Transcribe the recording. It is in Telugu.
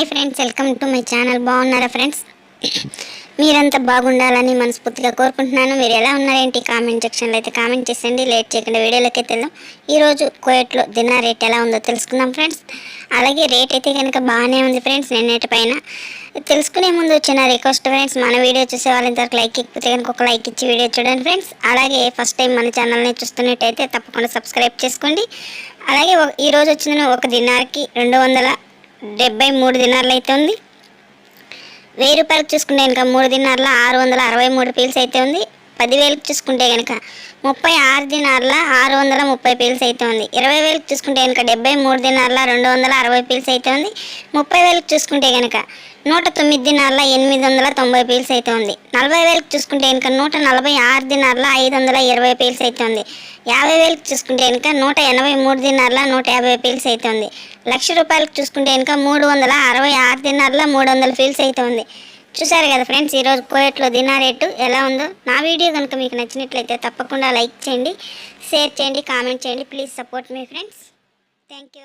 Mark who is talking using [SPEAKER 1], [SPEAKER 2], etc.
[SPEAKER 1] Hi friends welcome to my channel. బాగున్నారా ఫ్రెండ్స్? మీరంతా బాగుండాలని మనస్ఫూర్తిగా కోరుకుంటున్నాను. మీరు ఎలా ఉన్నారేంటి? కామెంట్ సెక్షన్లో అయితే కామెంట్ చేసేయండి. లేట్ చేయకుండా వీడియోలోకి అయితే వెళ్దాం. ఈరోజు కోయట్లో దినా రేట్ ఎలా ఉందో తెలుసుకుందాం ఫ్రెండ్స్. అలాగే రేట్ అయితే కనుక బాగానే ఉంది ఫ్రెండ్స్. నిన్నటి పైన తెలుసుకునే ముందు వచ్చిన రిక్వెస్ట్ ఫ్రెండ్స్. మన వీడియో చూసే వాళ్ళ ఇంతవరకు లైక్ ఇకపోతే కనుక ఒక లైక్ ఇచ్చి వీడియో చూడండి ఫ్రెండ్స్. అలాగే ఫస్ట్ టైం మన ఛానల్ని చూస్తున్నట్టయితే తప్పకుండా సబ్స్క్రైబ్ చేసుకోండి. అలాగే ఈరోజు వచ్చిన ఒక దినార్కి రెండు వందల డెబ్బై మూడు దినార్లు అయితే ఉంది వెయ్యి రూపాయలకు చూసుకుంటే ఇంకా మూడు దినార్ల ఆరు వందల అరవై మూడు పీల్స్ అయితే ఉంది పదివేలకు చూసుకుంటే కనుక ముప్పై ఆరు దినార్ల ఆరు వందల ముప్పై పీల్స్ అయితే ఉంది. ఇరవై వేలకు చూసుకుంటే కనుక డెబ్బై మూడు దినార్ల రెండు వందల అరవై పీల్స్ అయితే ఉంది. ముప్పై వేలకు చూసుకుంటే కనుక నూట తొమ్మిది దినార్ల ఎనిమిది వందల తొంభై పీల్స్ అయితే ఉంది. నలభై వేలకు చూసుకుంటే కనుక నూట నలభై ఆరు దినార్ల ఐదు వందల ఇరవై పీల్స్ అయితే ఉంది. యాభై వేలకు చూసుకుంటే కనుక నూట ఎనభై మూడు దినార్ల నూట యాభై పీల్స్ అయితే ఉంది. లక్ష రూపాయలకు చూసుకుంటే కనుక మూడు వందల అరవై ఆరు దినార్ల మూడు వందల పీల్స్ అయితే ఉంది. చూసారు కదా ఫ్రెండ్స్ ఈరోజు కోయట్లో దినా రేటు ఎలా ఉందో. నా వీడియో కనుక మీకు నచ్చినట్లయితే తప్పకుండా లైక్ చేయండి షేర్ చేయండి కామెంట్ చేయండి. ప్లీజ్ సపోర్ట్ మీ ఫ్రెండ్స్. Thank you